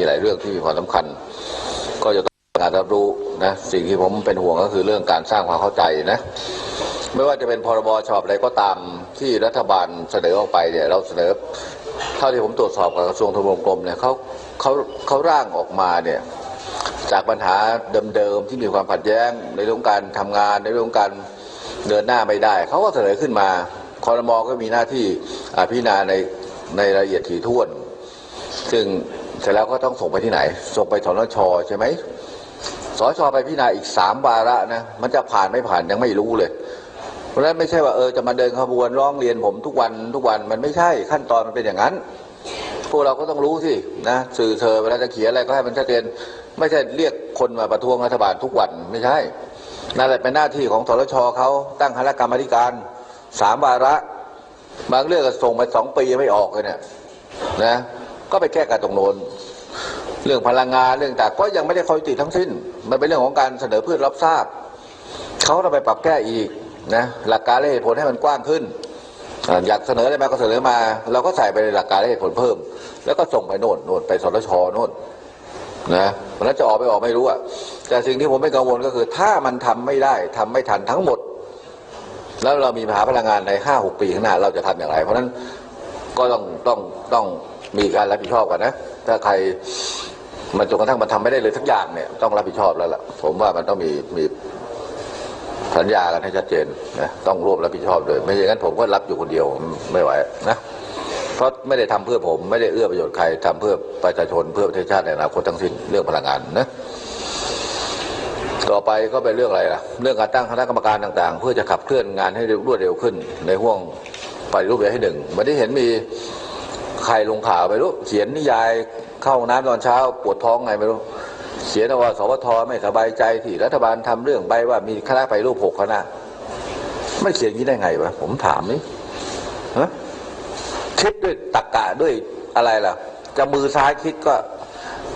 มีหลายเรื่องที่มีความสำคัญ ก็จะต้องการรับรู้นะสิ่งที่ผมเป็นห่วงก็คือเรื่องการสร้างความเข้าใจนะไม่ว่าจะเป็นพรบฉบับอะไรก็ตามที่รัฐบาลเสนอออกไปเนี่ยเราเสนอเท่าที่ผมตรวจสอบกับกระทรวงทบวงกรมเนี่ยเขาเขาเขาร่างออกมาเนี่ยจากปัญหาเดิมๆที่มีความขัดแย้งในเรื่องการทำงานในเรื่องการเดินหน้าไม่ได้เขาก็เสนอขึ้นมาคอรมอก็มีหน้าที่พิจารณาในในรายละเอียดถี่ถ้วน ซึ่ง เสร็จแล้วก็ต้องส่งไปที่ไหน ส่งไปสนชใช่ไหมสชไปพิจารณาอีกสามวาระนะ มันจะผ่านไม่ผ่านยังไม่รู้เลย เพราะฉะนั้นไม่ใช่ว่าเออจะมาเดินขบวนร้องเรียนผมทุกวันทุกวันมันไม่ใช่ขั้นตอนมันเป็นอย่างนั้น พวกเราก็ต้องรู้สินะสื่อเธอเวลาจะเขียนอะไรก็ให้มันชัดเจนไม่ใช่เรียกคนมาประท้วงรัฐบาลทุกวันไม่ใช่นั่นแหละเป็นหน้าที่ของสรชเขาตั้งคณะกรรมาธิการสามวาระ บางเรื่องก็ส่งไปสองปียังไม่ออกเลยเนี่ยนะ ก็ไปแก้กันตรงโน้นเรื่องพลังงานเรื่องต่างก็ยังไม่ได้ข้อยติทั้งสิ้น มันเป็นเรื่องของการเสนอเพื่อรับทราบเขาต้องไปปรับแก้อีกนะหลักการและเหตุผลให้มันกว้างขึ้น อยากเสนออะไรมาก็เสนอมา เราก็ใส่ไปในหลักการและเหตุผลเพิ่ม แล้วก็ส่งไปโน่นโน่นไปสทชโน่นนะมันจะออกไปออกไม่รู้อะแต่สิ่งที่ผมไม่กังวลก็คือ ถ้ามันทำไม่ได้ทำไม่ทันทั้งหมด แล้วเรามีปัญหาพลังงานในห้าหกปีข้างหน้า เราจะทำอย่างไร เพราะฉะนั้นก็ต้องต้องต้อง มีการรับผิดชอบกันนะ ถ้าใครมันจนกระทั่งมันทำไม่ได้เลยสักอย่างเนี่ยต้องรับผิดชอบแล้วล่ะ ผมว่ามันต้องมีมีสัญญากันให้ชัดเจนนะต้องร่วมรับผิดชอบเลย ไม่อย่างนั้นผมก็รับอยู่คนเดียวไม่ไหวนะเพราะไม่ได้ทำเพื่อผมไม่ได้เอื้อประโยชน์ใครทำเพื่อประชาชนเพื่อประเทศชาติในอนาคตทั้งสิ้นเรื่องพลังงานนะต่อไปก็เป็นเรื่องอะไรล่ะ เรื่องการตั้งคณะกรรมการต่างๆ เพื่อจะขับเคลื่อนงานให้รวดเร็วขึ้น ในห่วงปฏิรูปประเทศให้หนึ่งวันนี้เห็นมี ใครลงข่าวไปรู้เขียนนิยายเข้าห้องน้ำตอนเช้าปวดท้องไงไม่รู้เขียนว่าสวทไม่สบายใจที่รัฐบาลทำเรื่องใบว่ามีคณะไปรูปหกคณะไม่เขียนงนี้ได้ไงวะผมถามนี่ฮะคิดด้วยตรกกะด้วยอะไรล่ะ จะมือซ้ายคิดก็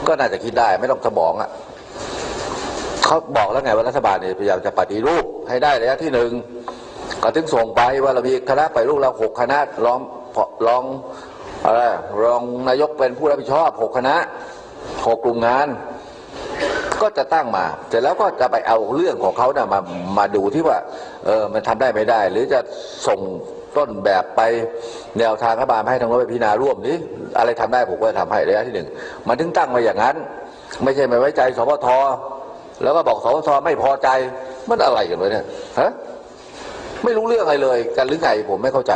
ก็น่าจะคิดได้ ไม่ต้องสมองอะเขาบอกแล้วไงว่ารัฐบาลเนี่ยพยายามจะปฏิรูปให้ได้ระยะที่หนึ่งก็ถึงส่งไปว่าเรามีคณะไปรูปเราหกคณะรองรอง อะไรรองนายกเป็นผู้รับผิดชอบหกคณะหกกลุ่มงาน ก็จะตั้งมา เสร็จแล้วก็จะไปเอาเรื่องของเขานะ่ะมามาดูที่ว่าเออมันทำได้ไม่ได้ หรือจะส่งต้นแบบไปแนวทางรัฐบาลให้ทางรัฐไปพิจารณาร่วมนี้อะไรทำได้ผมก็จะทำให้ระยะที่หนึ่งมันถึงตั้งมาอย่างนั้น ไม่ใช่ไม่ไว้ใจสปทแล้วก็บอกสปทไม่พอใจมันอะไรกันวะเนี่ยฮะไม่รู้เรื่องอะไรเลยกันหรือไงผมไม่เข้าใจ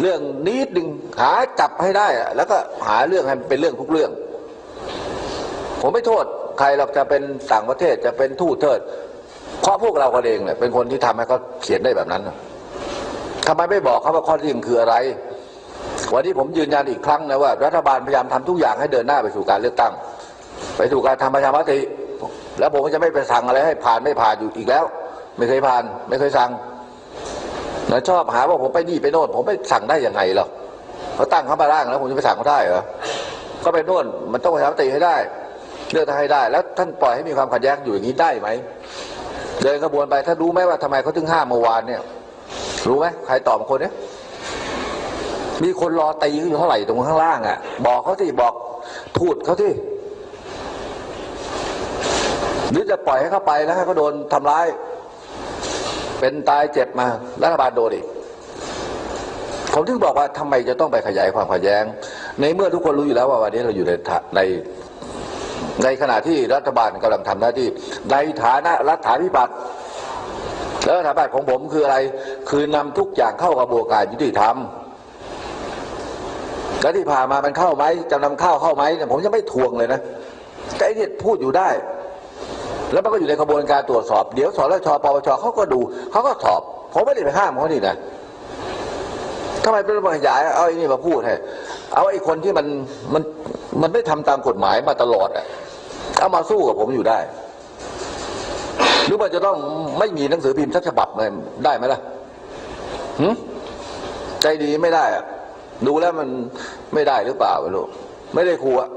เรื่องนิดหนึ่งหาจับให้ได้ แล้วก็หาเรื่องให้มันเป็นเรื่องทุกเรื่อง ผมไม่โทษใครหรอกจะเป็นต่างประเทศจะเป็นทูตเทิด เพราะพวกเรากันเองเนี่ยเป็นคนที่ทำให้เขาเขียนได้แบบนั้นน่ะทำไมไม่บอกเขาว่าข้อที่จริงคืออะไร วันนี้ผมยืนยันอีกครั้งนะว่า รัฐบาลพยายามทำทุกอย่างให้เดินหน้าไปสู่การเลือกตั้ง ไปสู่การทำประชามติแล้วผมก็จะไม่ไปสั่งอะไรให้ผ่านไม่ผ่านอยู่อีกแล้ว ไม่เคยผ่าน ไม่เคยสั่ง แล้วชอบหาว่าผมไปนี่ไปโน่นผมไม่สั่งได้ยังไงหรอกเขาตั้งเขามาร่างแล้วผมจะไปสั่งเขาได้เหรอก็ไปโน่นมันต้องประชามติให้ได้ เลือกให้ได้ แล้วท่านปล่อยให้มีความขัดแย้งอยู่อย่างนี้ได้ไหมเดินขบวนไปถ้ารู้ไหมว่าทำไมเขาถึงห้ามเมื่อวานเนี่ย รู้ไหมใครตอบคนเนี้ยมีคนรอตีอยู่เท่าไหร่ตรงข้างล่างอะ บอกเขาที่บอกทูดเขาที่หรือจะปล่อยให้เขาไปแล้วให้เขาโดนทำร้าย เป็นตายเจ็บมารัฐบาลโดนอีกผมถึงบอกว่าทำไมจะต้องไปขยายความขัดแย้ง ในเมื่อทุกคนรู้อยู่แล้วว่าวันนี้เราอยู่ในในในขณะที่รัฐบาลกำลังทำหน้าที่ ในฐานะรัฐาธิปัตย์แล้วรัฐบาลของผมคืออะไร คือนำทุกอย่างเข้ากระบวนการยุติธรรมแล้วที่ผ่านมามันเข้าไหมจะนำเข้าเข้าไหมผมยังไม่ทวงเลยนะแต่ไอ้เนี่ยพูดอยู่ได้ แล้วมันก็อยู่ในกระบวนการตรวจสอบ เดี๋ยวสรชปปชเขาก็ดูเขาก็สอบผมไม่ได้ไปห้ามเขานี่นะทำไมเป็นมาขยายเอาไอ้นี่มาพูดให้เอาไอ้คนที่มันมันมันไม่ทำตามกฎหมายมาตลอดอะเอามาสู้กับผมอยู่ได้ หรือมันจะต้องไม่มีหนังสือพิมพ์สักฉบับเลยได้ไหมล่ะหึใจดีไม่ได้อะดูแล้วมันไม่ได้หรือเปล่าไม่รู้ไม่ได้ครูอะ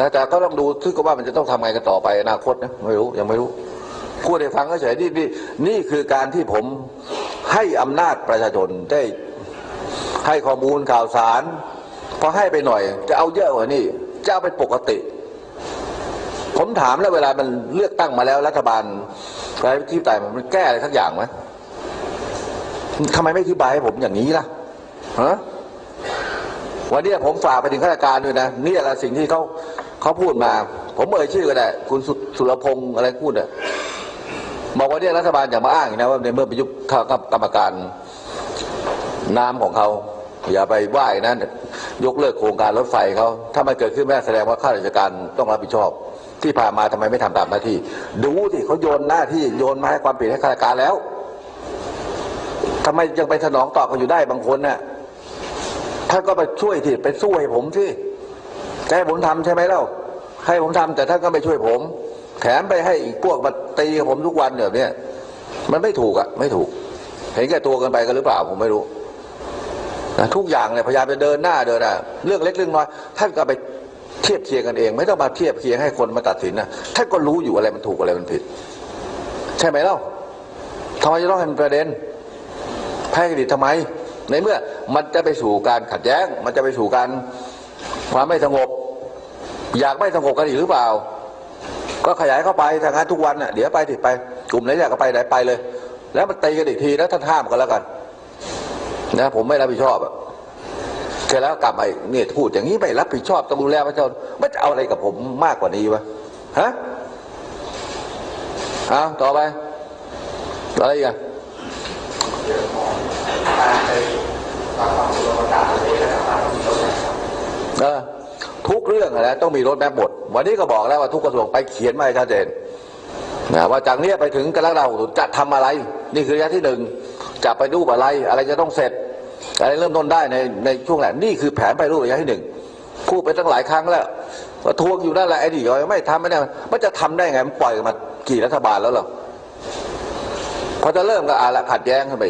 นะแต่ก็ต้องดูซึ่งก็ว่ามันจะต้องทำไงกันต่อไปอนาคตนะไม่รู้ยังไม่รู้พูดให้ฟังก็เฉยนี่นี่นี่คือการที่ผมให้อำนาจประชาชนได้ให้ข้อมูลข่าวสารพอให้ไปหน่อย จะเอาเยอะกว่านี้จะเอาเป็นปกติ ผมถามแล้วเวลามันเลือกตั้งมาแล้วรัฐบาลอะไรที่แต่มันแก้อะไรสักอย่างไหมทำไมไม่อธิบายให้ผมอย่างนี้ล่ะฮะวันนี้ผมฝากไปถึงข้าราชการด้วยนะนี่แหละสิ่งที่เขา เขาพูดมา ผมเอ่ยชื่อก็ได้ คุณสุสุรพงษ์อะไรพูดอะบอกว่าเนี่ยรัฐบาลอย่ามาอ้างนะว่าในเมื่อไปยุบข้ากับกรรมการน้ำของเขาอย่าไปไหว้นะยกเลิกโครงการรถไฟเขาถ้ามันเกิดขึ้นไม่ได้แสดงว่าข้าราชการต้องรับผิดชอบ ที่ผ่านมาทำไมไม่ทำตามหน้าที่ ดูที่เขาโยนหน้าที่โยนมาให้ความผิดให้ข้าราชการแล้วทำไมยังไปสนองตอบกันอยู่ได้บางคนน่ะท่านก็ไปช่วยทีไปสู้ให้ผมที่ จะให้ผมทำใช่ไหมเล่าให้ผมทำแต่ท่านก็ไม่ช่วยผม แถมไปให้อีกพวกมาตีผมทุกวันแบบเนี้ยมันไม่ถูกอะไม่ถูก เห็นแก่ตัวกันไปกันหรือเปล่าผมไม่รู้นะทุกอย่างเนี่ยพยายามจะเดินหน้าเดินหน้าเรื่องเล็กเรื่องน้อยท่านก็ไปเทียบเคียงกันเอง ไม่ต้องมาเทียบเคียงให้คนมาตัดสินนะท่านก็รู้อยู่อะไรมันถูกอะไรมันผิด ใช่ไหมเล่าทำไมจะต้องให้มันประเด็นแพ้คดีทำไม ในเมื่อมันจะไปสู่การขัดแย้ง มันจะไปสู่การความไม่สงบ อยากไม่สงบกันอีกหรือเปล่า ก็ขยายเข้าไปทางานทุกวันน่ะเดี๋ยวไปติดไป กลุ่มไหนอยากก็ไปไหนไปเลย แล้วมันตีกันอีกทีแล้วท่านห้ามกันแล้วกัน นะ ผมไม่รับผิดชอบอะเสร็จแล้วกลับมาเนี่ยพูดอย่างนี้ไม่รับผิดชอบต้องดูแลประชาชนไม่จะเอาอะไรกับผมมากกว่านี้วะฮะเอาต่อไปอะไรอีกอะเออ ทุกเรื่องอะนะต้องมีรถแมพหมด วันนี้ก็บอกแล้วว่าทุกกระทรวงไปเขียนมาให้ชัดเจนนะว่าจากนี้ไปถึงกรกฎาคมจะทำอะไร นี่คือระยะที่หนึ่งจะไปรูปอะไร อะไรจะต้องเสร็จ อะไรเริ่มต้นได้ในในช่วงแหละนี่คือแผนไปรูประยะที่หนึ่งพูดไปตั้งหลายครั้งแล้วว่าทวงอยู่นั่นแหละไอ้นี่ก็ไม่ทำไม่ได้มันจะทำได้ไงมันปล่อยมากี่รัฐบาลแล้วหรอพอจะเริ่มก็อาละขัดแย้งขึ้นไป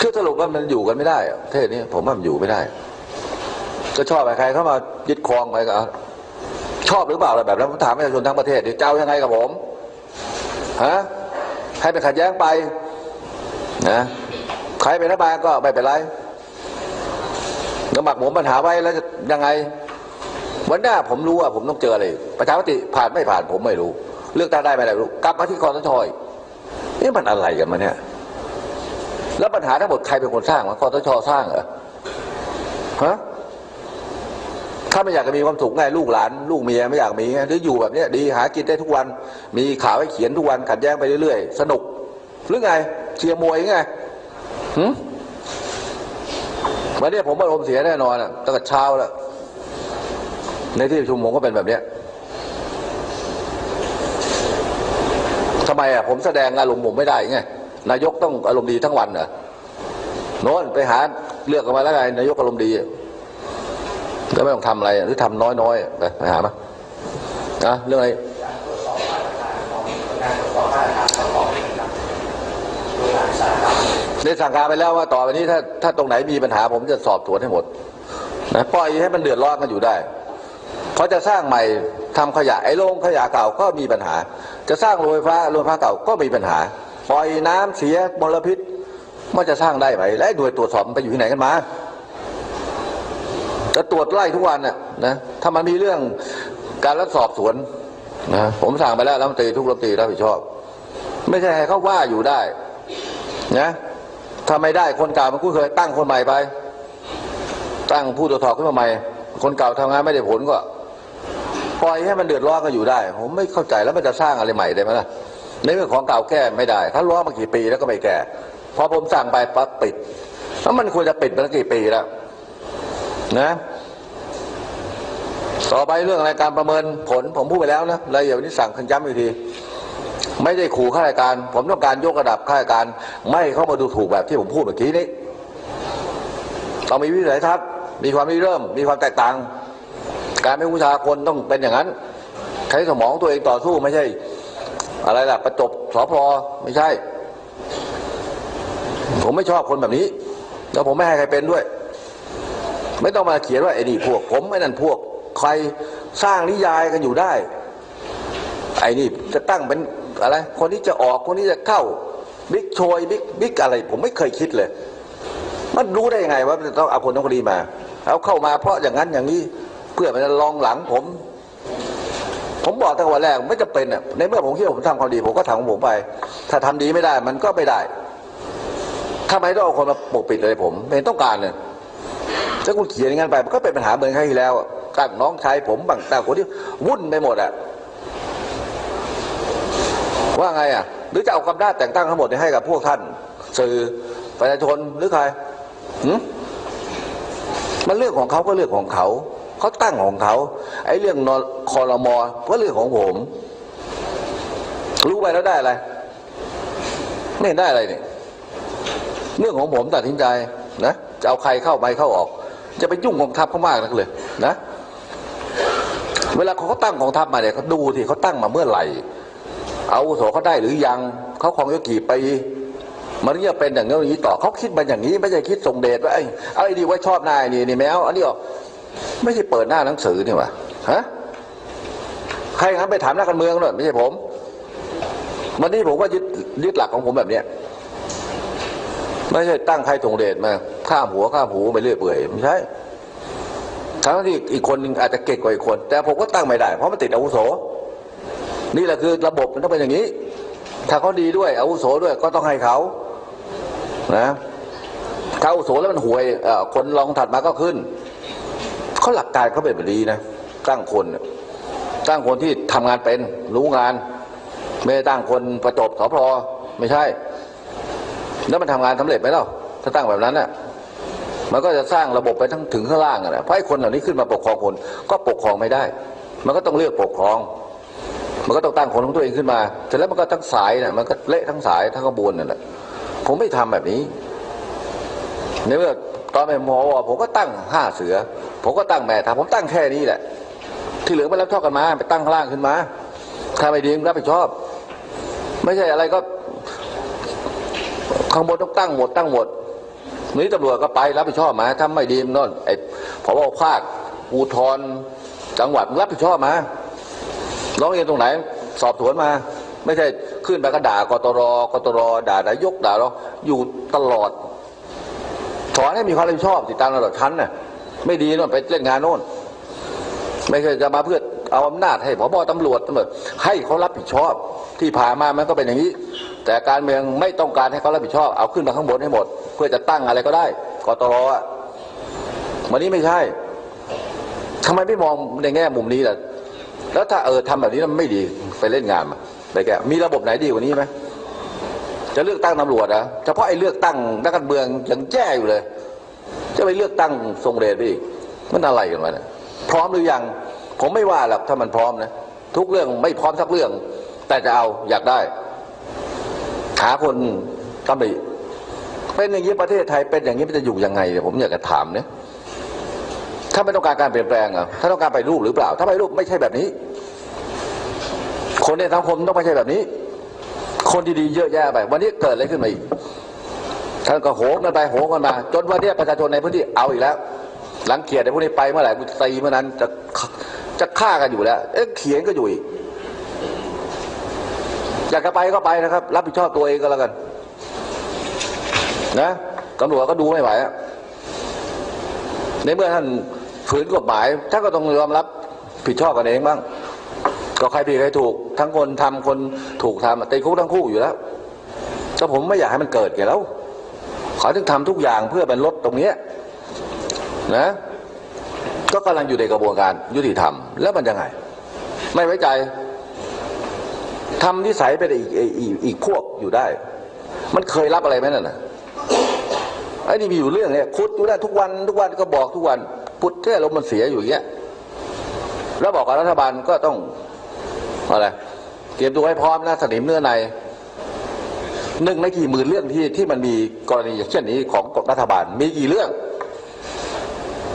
คือสรุปว่ามันอยู่กันไม่ได้อะประเทศนี้ผมว่ามันอยู่ไม่ได้ ก็ชอบใครเข้ามายึดครองไปก็ชอบหรือเปล่าอะไรแบบนั้นผมถามประชาชนทั้งประเทศเดี๋ยวเจ้ายังไงกับผมฮะให้ไปขัดแย้งไปนะใครเป็นรัฐบาลก็ไม่เป็นไรแล้วหมักหมมปัญหาไว้แล้วจะยังไง วันหน้าผมรู้ว่าผมต้องเจออะไรประชามติผ่านไม่ผ่านผมไม่รู้ เลือกตั้งได้ไม่ได้ไม่รู้กลับมาที่คอสชอีกนี่มันอะไรกันมาเนี่ยแล้วปัญหาทั้งหมดใครเป็นคนสร้างวะคอสชสร้างเหรอฮะ ถ้าไม่อยากจะมีความสุขไงลูกหลาน ลูกเมียไม่อยากมีไงหรืออยู่แบบนี้ดีหากินได้ทุกวัน มีข่าวให้เขียนทุกวันขัดแย้งไปเรื่อยๆ สนุก หรือไงเชียร์มวยไงหืมวันนี้ผมอารมณ์เสียแน่นอนอะตั้งแต่เช้าแล้วในที่ประชุมผมก็เป็นแบบเนี้ยทำไมอะผมแสดงอารมณ์ผมไม่ได้ไงนายกต้องอารมณ์ดีทั้งวันเหรอโน้นไปหาเลือกกันมาแล้วไงนายกอารมณ์ดี ก็ไม่ต้องทำอะไรหรือทำน้อยๆไปไปหามานะเรื่องอะไรได้สั่งการไปแล้วว่าต่อไปนี้ถ้าถ้าตรงไหนมีปัญหาผมจะสอบสวนให้หมดนะปล่อยให้มันเดือดร้อนกันอยู่ได้เขาจะสร้างใหม่ทำขยะไอ้โรงขยะเก่าก็มีปัญหา จะสร้างโรงไฟฟ้าโรงไฟฟ้าเก่าก็มีปัญหา ปล่อยน้ำเสียมลพิษมันจะสร้างได้ไหมและไอ้วยตรวจสอบมันไปอยู่ที่ไหนกันมา จะตรวจไล่ทุกวันน่ะนะถ้ามันมีเรื่องการรับสอบสวนนะผมสั่งไปแล้วรัฐมนตรีทุกรัฐมนตรีรับผิดชอบ ไม่ใช่ให้เขาว่าอยู่ได้นะถ้าไม่ได้คนเก่ามันคุ้นเคยตั้งคนใหม่ไป ตั้งผู้ตรวจสอบขึ้นมาใหม่ คนเก่าทำงานไม่ได้ผลก็ปล่อยให้มันเดือดร้อนก็อยู่ได้ ผมไม่เข้าใจแล้วมันจะสร้างอะไรใหม่ได้ไหมล่ะในเรื่องของเก่าแก้ไม่ได้ถ้าร้อนมากี่ปีแล้วก็ไม่แก้พอผมสั่งไปปั๊บปิดแล้วมันควรจะปิดมาตั้งกี่ปีแล้ว นะต่อไปเรื่องอะไรการประเมินผลผมพูดไปแล้วนะรายละเอียดวันนี้สั่งคันย้ำอีกที ไม่ได้ขู่ข้าราชการ ผมต้องการยกระดับข้าราชการ ไม่ให้เข้ามาดูถูกแบบที่ผมพูดเมื่อกี้นี้ต้องมีวิสัยทัศน์มีความริเริ่ม มีความแตกต่าง การเป็นผู้ชาคนต้องเป็นอย่างนั้นใช้สมองตัวเองต่อสู้ไม่ใช่ อะไรล่ะประจบสอพอไม่ใช่ ผมไม่ชอบคนแบบนี้ แล้วผมไม่ให้ใครเป็นด้วย ไม่ต้องมาเขียนว่าไอ้นี่พวกผมไอ้นั่นพวกใครสร้างนิยายกันอยู่ได้ ไอ้นี่จะตั้งเป็นอะไร คนนี้จะออกคนนี้จะเข้าบิ๊กโชยบิ๊กบิ๊กอะไร ผมไม่เคยคิดเลย มันรู้ได้ยังไงว่าจะต้องเอาคนต้องคนนี้มาเอาเข้ามาเพราะอย่างนั้นอย่างนี้เพื่อมันจะลองหลังผม ผมบอกตั้งแต่วันแรกไม่จะเป็นอะในเมื่อผมคิดว่าผมทำความดี ผมก็ทำของผมไป ถ้าทำดีไม่ได้มันก็ไม่ได้ทำไมต้องเอาคนมาปกปิดเลยผมไม่เห็นต้องการเลย ถ้าคุณเขียนอย่างนั้นไปมันก็เป็นปัญหาเหมือนครั้งที่แล้วตั้งน้องชายผมบางต่าคนที่วุ่นไปหมดอะว่าไงอะ หรือจะเอาคำนาจแต่งตั้งทั้งหมดเนี่ยให้กับพวกท่าน สื่อประชาชนหรือใครมันเรื่องของเขาก็เรื่องของเขาเขาตั้งของเขาไอ้เรื่องนอคอรมอก็เรื่องของผม รู้ไปแล้วได้อะไรไม่ได้อะไรเนี่ยเรื่องของผมตัดสินใจนะจะเอาใครเข้าไปเข้าออก จะไปยุ่งกองทัพเขามากนักเลยนะเวลาเขาตั้งกองทัพมาเนี่ยเขาดูที่เขาตั้งมาเมื่อไหร่ เอาโสเขาได้หรือยังเขาครองยศกี่ปีมันถึงจะเป็นอย่างนี้อย่างนี้ต่อเขาคิดมาอย่างนี้ไม่ใช่คิดส่งเดชว่าไอ้อาไอ้ดีไว้ชอบนายนี่นี่แมวอันนี้ออกไม่ใช่เปิดหน้าหนังสือนี่หวะฮะใครครับไปถามนักการเมืองหน่อยไม่ใช่ผมวันนี้ผมก็ยึดยึดหลักของผมแบบเนี้ยไม่ใช่ตั้งใครส่งเดชมา ข้ามหัวข้ามหูไปเรื่อยเปื่อยไม่ใช่ทั้งที่อีกคนนึงอาจจะเก่งกว่าอีกคน แต่ผมก็ตั้งไม่ได้ เพราะมันติดอาวุโส นี่แหละคือระบบมันต้องเป็นอย่างนี้ ถ้าเขาดีด้วยอาวุโสด้วยก็ต้องให้เขานะถ้าอาวุโสแล้วมันห่วยคนรองถัดมาก็ขึ้นเขาหลักการเขาเป็นแบบนี้นะตั้งคนตั้งคนที่ทำงานเป็นรู้งาน ไม่ได้ตั้งคนประจบสพไม่ใช่ แล้วมันทำงานสำเร็จไหมเล่าถ้าตั้งแบบนั้นน่ะ มันก็จะสร้างระบบไปทั้งถึงข้างล่างอะนะเพราะไอ้คนเหล่านี้ขึ้นมาปกครองคนก็ปกครองไม่ได้ มันก็ต้องเลือกปกครอง มันก็ต้องตั้งคนของตัวเองขึ้นมาเสร็จแล้วมันก็ทั้งสายน่ะมันก็เละทั้งสายทั้งกระบวนนั่นแหละผมไม่ทำแบบนี้ในเมื่อตอนเป็นมอวผมก็ตั้งห้าเสือ ผมก็ตั้งแม่ทัพผมตั้งแค่นี้แหละ ที่เหลือไปรับชอบกันมาไปตั้งข้างล่างขึ้นมาถ้าไม่ดีมึงรับผิดชอบ ไม่ใช่อะไรก็ข้างบนต้องตั้งหมดตั้งหมด นี้ตำรวจก็ไปรับผิดชอบมาถ้าไม่ดีมนนไอ้พบภาคภูทรจังหวัดรับผิดชอบมาร้องเรียนตรงไหน สอบสวนมา ไม่ใช่ขึ้นไปก็ด่ากตรกตรด่านายกด่าเราอยู่ตลอดสอนให้มีความรับผิดชอบติดตามระดับชั้นน่ะไม่ดีโน่นไปเล่นงานโน่น ไม่ใช่จะมาเพื่อ เอาอำนาจให้พบตำรวจตำรวจให้เขารับผิดชอบที่ผ่านมามันก็เป็นอย่างนี้ แต่การเมืองไม่ต้องการให้เขารับผิดชอบเอาขึ้นมาข้างบนให้หมด เพื่อจะตั้งอะไรก็ได้กตรอะวันนี้ไม่ใช่ทำไมไม่มองในแง่มุมนี้ล่ะแล้วถ้าเออทำแบบนี้มันไม่ดีไปเล่นงานมาไปแกมีระบบไหนดีกว่านี้ไหมจะเลือกตั้งตำรวจนะเฉพาะไอ้เลือกตั้งนักการเมืองยังแจ้อยู่เลย จะไปเลือกตั้งทรงเดชไปอีกมันอะไรกันวะเนี่ยพร้อมหรือยัง ผมไม่ว่าหรอกถ้ามันพร้อมนะ ทุกเรื่องไม่พร้อมสักเรื่อง แต่จะเอาอยากได้ หาคนตำหนิเป็นอย่างนี้ประเทศไทยเป็นอย่างนี้มันจะอยู่ยังไงเนี่ยผมอยากจะถามเนี่ยถ้าไม่ต้องการการเปลี่ยนแปลงอะถ้าต้องการไปรูปหรือเปล่า ถ้าไปรูปไม่ใช่แบบนี้ คนในสังคมต้องไม่ใช่แบบนี้ คนดีๆเยอะแยะไป วันนี้เกิดอะไรขึ้นมาอีกท่านก็โหงกันไปโหงกันมา จนวันนี้ประชาชนในพื้นที่เอาอีกแล้ว หลังเขียนในพวกนี้ไปเมื่อไหร่กูตีเมื่อนั้นจะ จะฆ่ากันอยู่แล้ว เอ๊ะเขียนก็อยู่อีกอยากจะไปก็ไปนะครับ รับผิดชอบตัวเองก็แล้วกัน นะตำรวจก็ดูไม่ไหวอะในเมื่อท่านฝืนกฎหมายท่านก็ต้องยอมรับผิดชอบกันเองบ้าง ก็ใครผิดใครถูก ทั้งคนทำคนถูกทำติดคุกทั้งคู่อยู่แล้วก็ผมไม่อยากให้มันเกิดแก่แล้วขาถึงทำทุกอย่างเพื่อเป็นลดตรงเนี้ยนะ ก็กำลังอยู่ในกระบวนการยุติธรรม แล้วมันยังไง ไม่ไว้ใจทำนิสัยเป็นอีกอีกอีกพวกอยู่ได้ มันเคยรับอะไรไหมนั่นน่ะไอ้นี่มีอยู่เรื่องเนี่ยคุดอยู่ได้ทุกวันทุกวันก็บอกทุกวันพุทธแค่ลมมันเสียอยู่อย่างเงี้ยแล้วบอกกับรัฐบาลก็ต้องอะไรเตรียมตัวให้พร้อมนะสนิมเนื้อในหนึ่งในกี่หมื่นเรื่องที่ที่มันมีกรณีอย่างเช่นนี้ของรัฐบาลมีกี่เรื่อง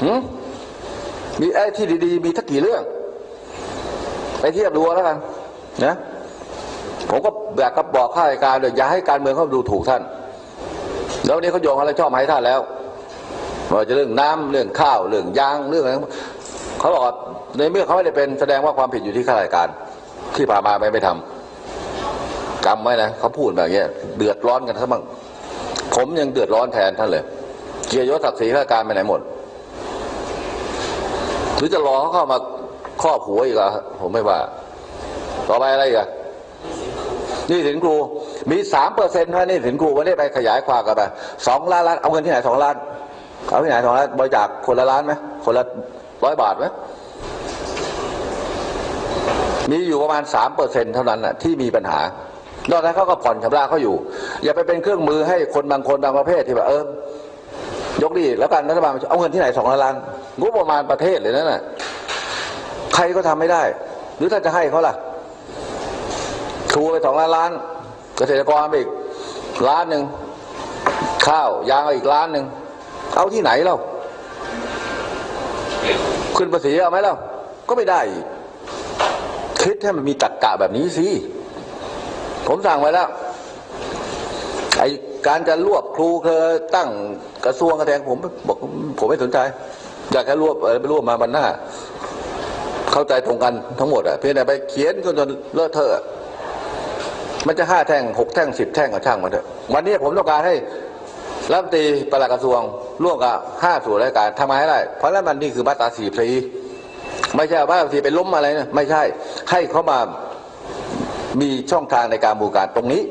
หืม มีไอ้ที่ดีๆ มีทักกี่เรื่อง ไปเทียบดูแล้วกันนะผมก็อยากกับบอกข้าราชการเลยอย่าให้การเมืองเขาดูถูกท่าน แล้ววันนี้เขาโยงอะไรชอบมาให้ท่านแล้วว่าจะเรื่องน้ำเรื่องข้าวเรื่องยางเรื่องอะไรเขาบอกในเมื่อเขาไม่ได้เป็นแสดงว่าความผิดอยู่ที่ข้าราชการ ที่ผ่านมาไม่ไปทำกรรมไว้นะเขาพูดแบบนี้เดือดร้อนกันทั้งบ้างผมยังเดือดร้อนแทนท่านเลยเกียรติยศศักดิ์ศรีข้าราชการไปไหนหมด หรือจะรอเขาเข้ามาครอบหัวอีกเหรอผมไม่ว่า ต่อไปอะไรอีกอะนี่สินครูมีสามเปอร์เซ็นต์เท่านี้สินครูวันนี้ไปขยายความกันไปสองล้านล้านเอาเงินที่ไหนสองล้านเอาที่ไหนสองล้านบริจาคคนละล้านไหมคนละร้อยบาทไหมมีอยู่ประมาณสามเปอร์เซ็นต์เท่านั้นน่ะที่มีปัญหานอกนั้นเขาก็ผ่อนชำระเขาอยู่ อย่าไปเป็นเครื่องมือให้คนบางคนบางประเภทที่แบบเออยกดีแล้วกันรัฐบาลเอาเงินที่ไหนสองล้านล้าน งบประมาณประเทศเลยนั่นน่ะใครก็ทำไม่ได้ หรือถ้าจะให้เขาล่ะทูไปสองล้านล้าน เกษตรกรไปอีกล้านหนึ่งข้าวยางอีกล้านหนึ่งเอาที่ไหนเล่าขึ้นภาษีเอาไหมเล่าก็ไม่ได้คิดให้มันมีตรกกะแบบนี้สิผมสั่งไว้แล้วไอการจะรวบครูเคยตั้งกระทรวงกระแทงผมบอกผมไม่สนใจ อยากแค่รวบอะไรไปรวบมาบันหน้า เข้าใจตรงกันทั้งหมดอะเพียงแต่ไปเขียนจนจนเลอะเทอะมันจะห้าแท่งหกแท่งสิบแท่งก็ช่างมันเถอะวันนี้ผมต้องการให้รัฐมนตรีปลัดกระทรวง ร่วมกับห้าส่วนราชการทำงาให้ได้ เพราะแล้วมันนี่คือมาตราสี่สีไม่ใช่ว่าบางทีไปล้มอะไรนะไม่ใช่ให้เขามามีช่องทางในการบูรการตรงนี้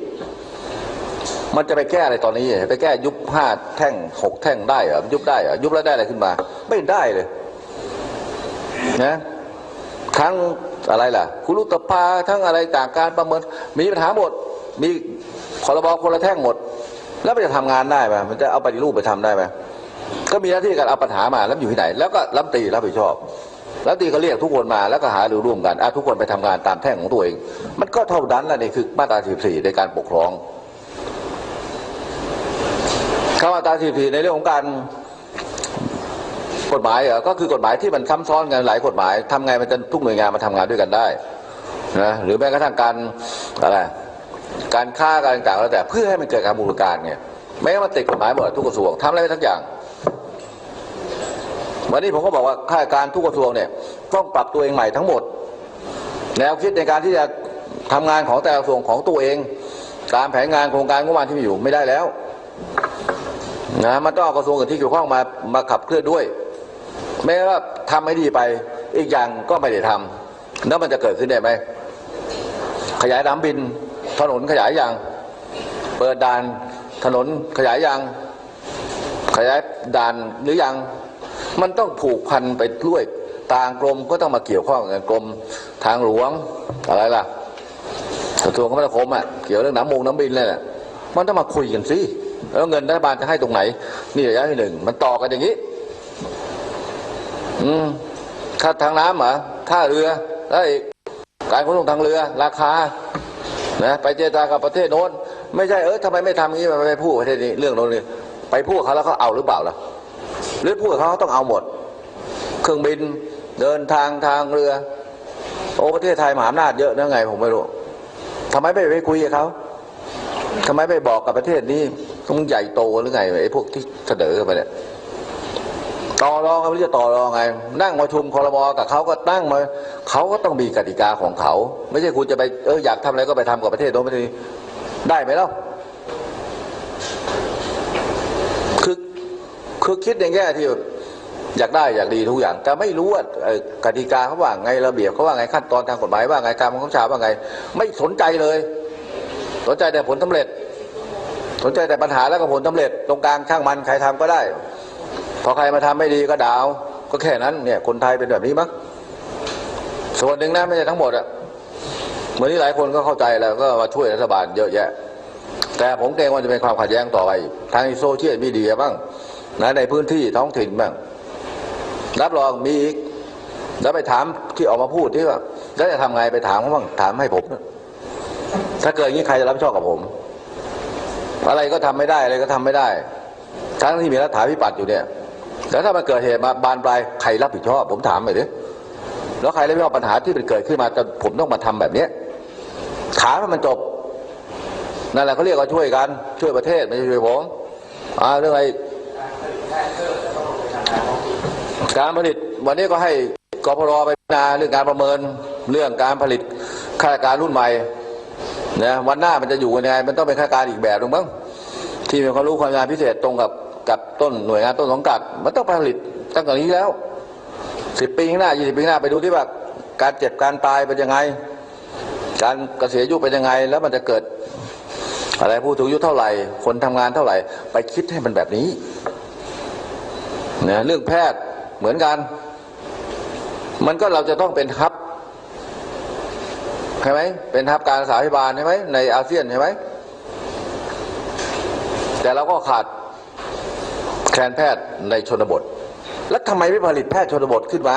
มันจะไปแก้อะไรตอนนี้ ไปแก้ยุบห้าแท่งหกแท่งได้เหรอยุบได้เหรอยุบแล้วได้อะไรขึ้นมา ไม่ได้เลยนะทั้งอะไรล่ะ คุรุตภาทั้งอะไรต่างการประเมิน มีปัญหาหมด มีพรบคนละแท่งหมด แล้วมันจะทำงานได้ไหมมันจะเอาปฏิรูปไปทำได้ไหมก็มีหน้าที่การเอาปัญหามาแล้วอยู่ที่ไหน แล้วก็รัฐมนตรีรับผิดชอบรัฐมนตรีก็เรียกทุกคนมาแล้วก็หารือร่วมกันอทุกคนไปทำงานตามแท่งของตัวเอง มันก็เท่านั้นแหละนี่คือมาตรา 14 ในการปกครอง คำว่ามาตรา14ในเรื่องของการกฎหมายเหรอก็คือกฎหมายที่มันซ้ำซ้อนกันหลายกฎหมายทำไงมันจะทุกหน่วยงานมาทำงานด้วยกันได้นะหรือแม้กระทั่งการอะไรการค้าการต่างๆแล้วแต่เพื่อให้มันเกิดการบูรการเนี่ยไม่งั้มันติดกฎหมายหมดทุกกระทรวงทำอะไรไม่ทั้งอย่าง วันนี้ผมก็บอกว่าข้าราชการทุกกระทรวงเนี่ยต้องปรับตัวเองใหม่ทั้งหมด แนวคิดในการที่จะทำงานของแต่ละกระทรวงของตัวเอง ตามแผนงานโครงการงบประมาณที่มีอยู่ไม่ได้แล้ว นะมันต้องเอากระทรวงอื่นที่เกี่ยวข้องมามาขับเคลื่อนด้วย ไม่ว่าทำไม่ดีไปอีกอย่างก็ไม่ได้ทำแล้วมันจะเกิดขึ้นได้ไหมขยายน้ำบิน ถนนขยายยังเปิดด่านถนนขยายยังขยายด่านหรือยังมันต้องผูกพันไปด้วยต่างกรมก็ต้องมาเกี่ยวข้องกันกรมทางหลวงอะไรล่ะกระทรวงคมนาคมอะเกี่ยวเรื่องน้ำมงน้ำบินเลยแหละมันต้องมาคุยกันสิ แล้วเงินรัฐบาลจะให้ตรงไหน นี่ระยะที่หนึ่งมันต่อกันอย่างนี้ อืมค่าทางน้ำเหรอค่าเรือแล้วอีกการขนส่งทางเรือ ราคานะไปเจรจากับประเทศโน้น ไม่ใช่เออทำไมไม่ทำอย่างนี้ไปไปพูดประเทศนี้เรื่องโน้นนี่ไปพูดเขาแล้วเขาเอาหรือเปล่าล่ะหรือพูดเขาเขาต้องเอาหมด เครื่องบินเดินทางทางเรือ โอ้ประเทศไทยมหาอำนาจเยอะนะไง ผมไม่รู้ทำไมไม่ไปคุยกับเขาทำไมไม่บอกกับประเทศนี้ ต้องใหญ่โตหรือไงไอ้พวกที่เสนอไปเนี่ยต่อรองกันไม่รู้จะต่อรองไง นั่งประชุมคอรมอกับเขาก็ตั้งมาเขาก็ต้องมีกติกาของเขา ไม่ใช่คุณจะไปเอออยากทำอะไรก็ไปทำกับประเทศโน้นประเทศนี้ได้ไหมเล่าคือคือคิดในแง่ที่อยากได้อยากดีทุกอย่าง แต่ไม่รู้ว่ากติกาเขาว่าไงระเบียบเขาว่าไงขั้นตอนทางกฎหมายว่าไงการบังคับบัญชาว่าไง ไม่สนใจเลย สนใจแต่ผลสำเร็จ สนใจแต่ปัญหาแล้วก็ผลสำเร็จตรงกลางช่างมันใครทำก็ได้ พอใครมาทำไม่ดีก็ดาวก็แค่นั้นเนี่ยคนไทยเป็นแบบนี้มั้งส่วนหนึ่งนะไม่ใช่ทั้งหมดอะเมือนที่หลายคนก็เข้าใจแล้วก็มาช่วยรัฐบาลเยอะแยะ แต่ผมเกรงว่าจะเป็นความขัดแย้งต่อไปทางโซเชียลมีเดียบ้างนะในพื้นที่ท้องถิ่นบ้างรับรองมีอีกแล้วไปถามที่ออกมาพูดที่ว่าแล้วจะทำไงไปถามเขาบ้างถามให้ผม ถ้าเกิดอย่างนี้ใครจะรับผิดชอบกับผม อะไรก็ทำไม่ได้อะไรก็ทำไม่ได้ ทั้งที่มีรัฐาธิปัตย์อยู่เนี่ยแล้วถ้ามันเกิดเหตุมาบานปลายใครรับผิดชอบ ผมถามหน่อยดิแล้วใครรับผิดชอบปัญหาที่มันเกิดขึ้นมาจนผมต้องมาทำแบบเนี้ยถามให้มันจบนั่นแหละเขาเรียกว่าช่วยกันช่วยประเทศไม่ใช่ช่วยผมอ่าเรื่องอะไรการผลิตวันนี้ก็ให้กพรไปพิจารณาเรื่องการประเมินเรื่องการผลิตข้าราชการรุ่นใหม่ นะวันหน้ามันจะอยู่กันยังไงมันต้องเป็นข้าราชการอีกแบบหนึงมั้งที่มีความรู้ความงานพิเศษตรงกับกับต้นหน่วยงานต้นสังกัด มันต้องผลิตตั้งแต่นี้แล้วสิบปีข้างหน้ายี่สิบปีข้างหน้าไปดูที่ว่าการเจ็บการตายเป็นยังไง การเกษียณอายุเป็นยังไง แล้วมันจะเกิด อะไรผู้สูงยุเท่าไหร่ คนทำงานเท่าไหร่ ไปคิดให้มันแบบนี้นะเรื่องแพทย์เหมือนกัน มันก็เราจะต้องเป็นฮับ ใช่ไหมเป็นฮับการรักษาพยาบาลใช่ไหมในอาเซียนใช่ไหมแต่เราก็ขาดแคลนแพทย์ในชนบท แล้วทำไมไม่ผลิตแพทย์ชนบทขึ้นมา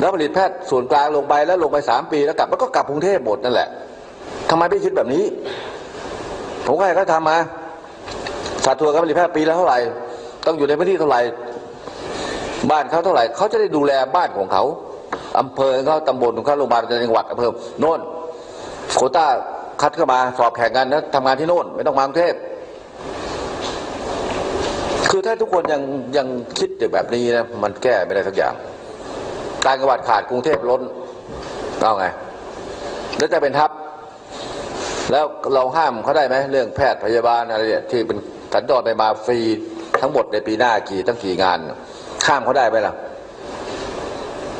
แล้วผลิตแพทย์ส่วนกลางลงไปแล้วลงไปสามปีแล้วกลับมันก็กลับกรุงเทพหมดนั่นแหละทำไมไม่คิดแบบนี้ ผมก็ให้เขาทำมาสัดส่วการผลิตแพทย์ปีและเท่าไหร่ ต้องอยู่ในพื้นที่เท่าไหร่ บ้านเขาเท่าไหร่ เขาจะได้ดูแลบ้านของเขา อำเภอเขาตำบลของเขาโรงพยาบาลจังหวัดอำเภอโน่นโคต้าคัดเข้ามาสอบแข่งกันแล้วทำงานที่โน่น ไม่ต้องมากรุงเทพคือถ้าทุกคนยังยังคิดอยู่แบบนี้นะมันแก้ไม่ได้สักอย่างต่างจังหวัดขาดกรุงเทพล้นเอาไง แล้วจะเป็นทัพ แล้วเราห้ามเขาได้ไหมเรื่องแพทย์พยาบาลอะไรเนี่ยที่เป็นสัญจรไปมาฟรีทั้งหมดในปีหน้ากี่ตั้งกี่งานห้ามเขาได้ไหมล่ะ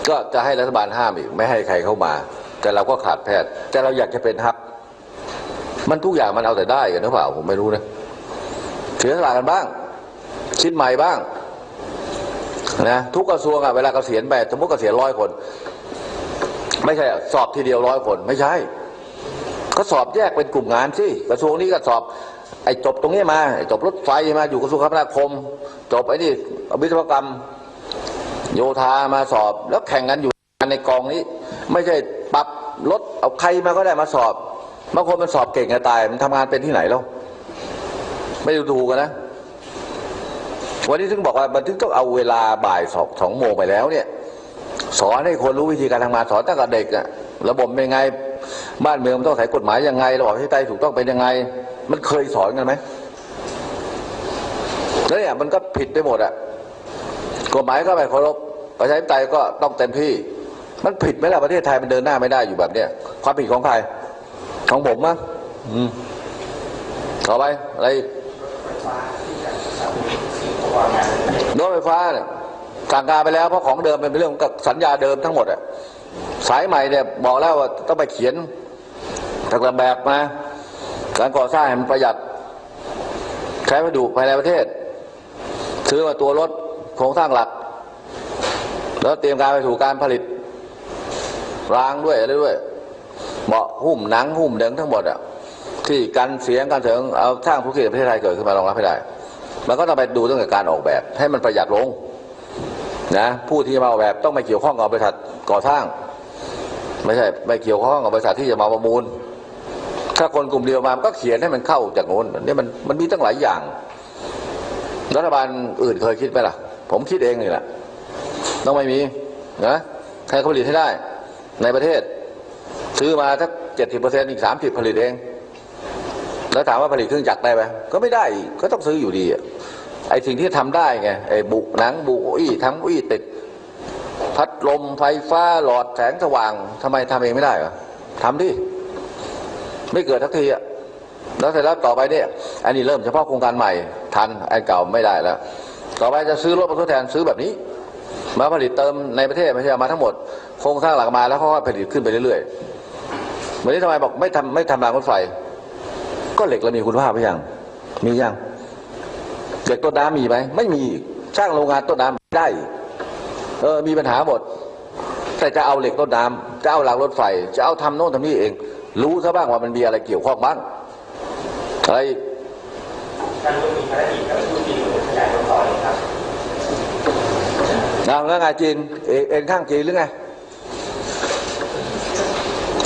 ก็จะให้รัฐบาลห้ามอีกไม่ให้ใครเข้ามา แต่เราก็ขาดแพทย์ แต่เราอยากจะเป็นทัพมันทุกอย่างมันเอาแต่ได้กันหรือเปล่าผมไม่รู้นะเสียสละกันบ้าง คิดใหม่บ้างนะทุกกระทรวงอะเวลาเกษียณไปสมมติเกษียณร้อยคน ไม่ใช่สอบทีเดียวร้อยคน ไม่ใช่ ก็สอบแยกเป็นกลุ่มงานสิกระทรวงนี้ก็สอบไอ้จบตรงนี้มาจบรถไฟมาอยู่กระทรวงคมนาคม จบไอ้นี่วิศวกรรม โยธามาสอบ แล้วแข่งกันอยู่ในกองนี้ ไม่ใช่ปรับรถเอาใครมาก็ได้มาสอบบางคนมันสอบเก่งจะตายมันทำงานเป็นที่ไหนแล้ว ไม่ดูถูกกันนะ วันนี้ถึงบอกว่ามันถึงต้องเอาเวลาบ่ายสองสองโมงไปแล้วเนี่ย สอนให้คนรู้วิธีการทำงานสอนตั้งแต่เด็กอะระบบเป็นไง บ้านเมืองต้องใช้กฎหมายยังไงระบบประชาธิปไตยถูกต้องเป็นยังไง มันเคยสอนกันไหมแล้วเนี่ยมันก็ผิดไปหมดอะ กฎหมายก็ไม่เคารพประชาธิปไตยก็ต้องเต็มที่ มันผิดไหมล่ะประเทศไทยมันเดินหน้าไม่ได้อยู่แบบเนี้ยความผิดของใครของผมมั้งอืมต่อไปอะไรรถไฟฟ้าเนี่ยสั่งการไปแล้วเพราะของเดิมเป็นเรื่องกับสัญญาเดิมทั้งหมดอะสายใหม่เนี่ยบอกแล้วว่าต้องไปเขียนต่ละแบบมาการก่อสร้างให้มันประหยัดใช้วัสดุภายในประเทศ ซื้อมาตัวรถ โครงสร้างหลัก แล้วเตรียมการไปสู่การผลิตรางด้วยอะไรด้วยเบาะหุ้มหนังหุ้มเดิงทั้งหมดอะที่กันเสียงกันเถิงเอาสร้างธุรกิจประเทศไทยเกิดขึ้นมารองรับให้ได้ มันก็ต้องไปดูตั้งแต่การออกแบบ ให้มันประหยัดลงนะผู้ที่มาออกแบบต้องไม่เกี่ยวข้องกับบริษัทก่อสร้าง ไม่ใช่ไม่เกี่ยวข้องกับบริษัทที่จะมาประมูล ถ้าคนกลุ่มเดียวมามันก็เขียนให้มันเข้าจากโน้นนี่มันมันมีตั้งหลายอย่าง รัฐบาลอื่นเคยคิดไหมล่ะ ผมคิดเองนี่แหละ ต้องไม่มีนะใครเขาผลิตให้ได้ ในประเทศ ซื้อมาสักเจ็ดสิบเปอร์เซ็นต์อีกสามสิบผลิตเอง แล้วถามว่าผลิตเครื่องจักรได้ไหมก็ไม่ได้ก็ต้องซื้ออยู่ดีอะไอ้สิ่งที่ทำได้ไงไอ้บุหนังบุอี้ทำอี้ติด พัดลมไฟฟ้าหลอดแสงสว่างทำไมทำเองไม่ได้เหรอทำดิไม่เกิดทักทีอะแล้วเสร็จแล้วต่อไปเนี่ยอันนี้เริ่มเฉพาะโครงการใหม่ทันไอ้เก่าไม่ได้แล้ว ต่อไปจะซื้อรถมาทดแทนซื้อแบบนี้ มาผลิตเติมในประเทศไม่ใช่มาทั้งหมดโครงสร้างหลักมาแล้วค่อยๆผลิตขึ้นไปเรื่อยๆวันนี้ทำไมบอกไม่ทำไม่ทำรางรถไฟ ก็เหล็กเรามีคุณภาพหรือยังมียังเหล็กต้นน้ำมีไหมไม่มีสร้างโรงงานต้นน้ำไม่ได้เออมีปัญหาหมดแต่จะเอาเหล็กต้นน้ำจะเอารางรถไฟ จะเอาทำโน่นทำนี่เอง รู้ซะบ้างว่ามันมีอะไรเกี่ยวข้องบ้างอะไรกท่านก็มีภารกิจกับผู้ที่ขยายผลต่อเลยครับ นะแล้วไงจีนเอเอ็นข้างจีนหรือไง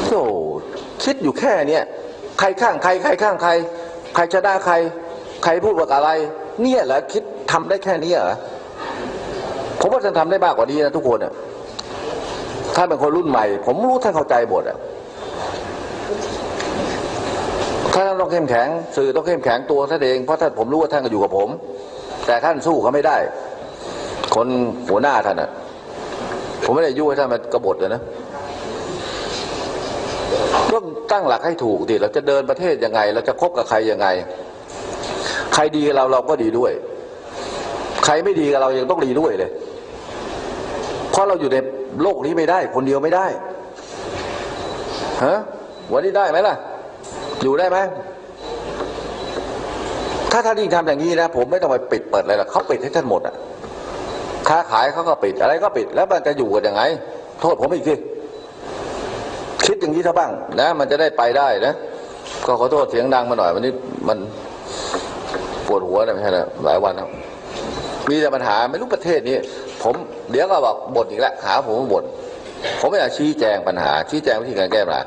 โอ้คิดอยู่แค่เนี้ยใครข้างใครใครข้างใคร ใครจะได้ใคร ใครพูดว่าอะไร เนี่ยเหรอคิดทำได้แค่นี้เหรอผมว่าท่านทำได้มากกว่านี้นะทุกคนอะท่านเป็นคนรุ่นใหม่ ผมรู้ท่านเข้าใจบทอะท่านต้องเข้มแข็ง สื่อต้องเข้มแข็งตัวท่านเองเพราะท่านผมรู้ว่าท่านก็อยู่กับผม แต่ท่านสู้เขาไม่ได้ คนหัวหน้าท่านอะ ผมไม่ได้ยุ่งให้ท่านมันกบฏเลยนะต้องตั้งหลักให้ถูกดิเราจะเดินประเทศยังไง เราจะคบกับใครยังไง ใครดีกับเราเราก็ดีด้วย ใครไม่ดีกับเรายังต้องดีด้วยเลย เพราะเราอยู่ในโลกนี้ไม่ได้ คนเดียวไม่ได้ฮะวันนี้ได้ไหมล่ะ อยู่ได้ไหมถ้าท่านยิ่งทำอย่างนี้นะ ผมไม่ต้องไปปิดเปิดอะไรหรอกเขาปิดให้ท่านหมดอะ ค้าขายเขาก็ปิดอะไรก็ปิด แล้วมันจะอยู่กันยังไง โทษผมอีกทีคิดอย่างนี้ซะบ้างนะ มันจะได้ไปได้นะ ก็ขอโทษเสียงดังมาหน่อย วันนี้มันปวดหัวนะไม่ใช่นะหลายวันแล้วมีแต่ปัญหาไม่รู้ประเทศนี้ ผมเดี๋ยวก็บอกบ่นอีกแล้วหาผมบ่นผมไม่อยากชี้แจงปัญหา ชี้แจงวิธีการแก้ปัญหา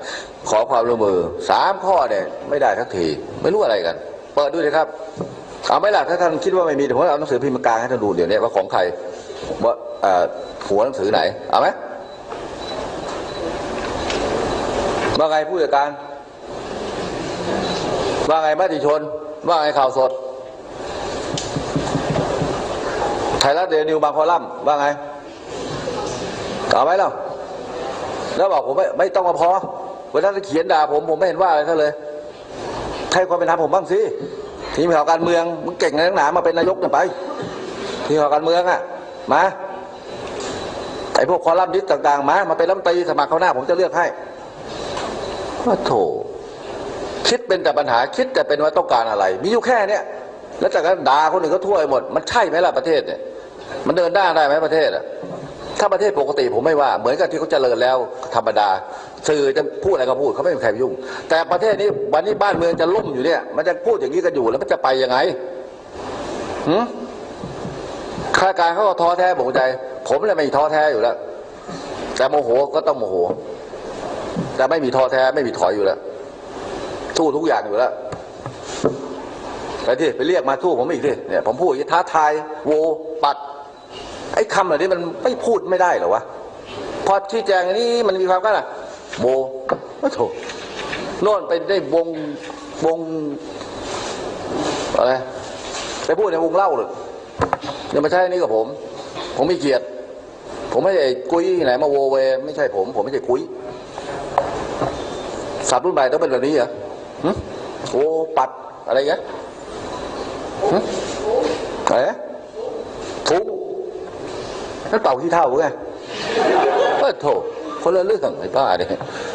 ขอความร่วมมือสามข้อเนี่ยไม่ได้ทักทีไม่รู้อะไรกัน เปิดดูเลยครับเอาไม่หล่ะถ้าท่านคิดว่าไม่มีเดี๋ยวผมเอาหนังสือพิมพ์มากลางให้ท่านดูเดี๋ยวนี้ว่าของใคร ว่าหัวหนังสือไหน เอาไหมว่าไงผู้จัดการ ว่าไงมติชน ว่าไงข่าวสด ไทยรัฐเดนิวบางคอลัมน์ว่าไง เอาไหมเล่าแล้วบอกผมไม่ไม่ต้องมาพอวลาท่านเขียนด่าผมผมไม่เห็นว่าอะไรท่านเลยให้ความเป็นธรรมผมบ้างสิทีมข่าวการเมืองมึงเก่งในนักหนามาเป็นนายกเนี่ยไป ทีมข่าวการเมืองอะ มาไอ้พวกคอลัมนิสต์ต่าง ๆ มา มาเป็นรัฐมนตรีสมัครเข้าหน้า ผมจะเลือกให้ว่าโถคิดเป็นแต่ปัญหาคิดแต่เป็นว่าต้องการอะไร มีอยู่แค่เนี้ยแล้วจากนั้นด่าคนอื่นก็ทั่วไปหมด มันใช่ไหมล่ะประเทศเนี่ย มันเดินหน้าได้ไหมประเทศอะถ้าประเทศปกติผมไม่ว่า เหมือนกับที่เขาเจริญแล้วธรรมดา สื่อจะพูดอะไรก็พูดเขาไม่มีใครยุ่ง แต่ประเทศนี้วันนี้บ้านเมืองจะล่มอยู่เนี่ย มันจะพูดอย่างนี้กันอยู่แล้วมันจะไปยังไงหืม ข้าราชการเขาก็ท้อแท้บอกใจ ผมเลยไม่ท้อแท้อยู่แล้ว แต่โมโหก็ต้องโมโห แต่ไม่มีท้อแท้ไม่มีถอยอยู่แล้วสู้ทุกอย่างอยู่แล้วไปที่ไปเรียกมาสู้ผมอีกทีเนี่ยผมพูดอย่างท้าทายโวปัด ไอ้คำเหล่านี้มันไม่พูดไม่ได้เหรอวะพอชี้แจงอันนี้มันมีความกันอะโบไม่ถูกโน่นไปได้วงวงอะไรไปพูดในวงเล่าเลย อย่ามาใช้อันนี้กับผม ผมไม่เกลียดผมไม่ใช่กุ้ยไหนมาโวเวไม่ใช่ผม ผมไม่ใช่กุ้ยสับรุ่นใหม่ต้องเป็นแบบนี้เหรอโอ้ปัดอะไรเงี้ยอะไรทุกนั่นเป่าที่เท่าไงเออโถคนละเรื่องไอ้ป้าเนี่ย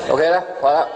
โอเคนะพอแล้ว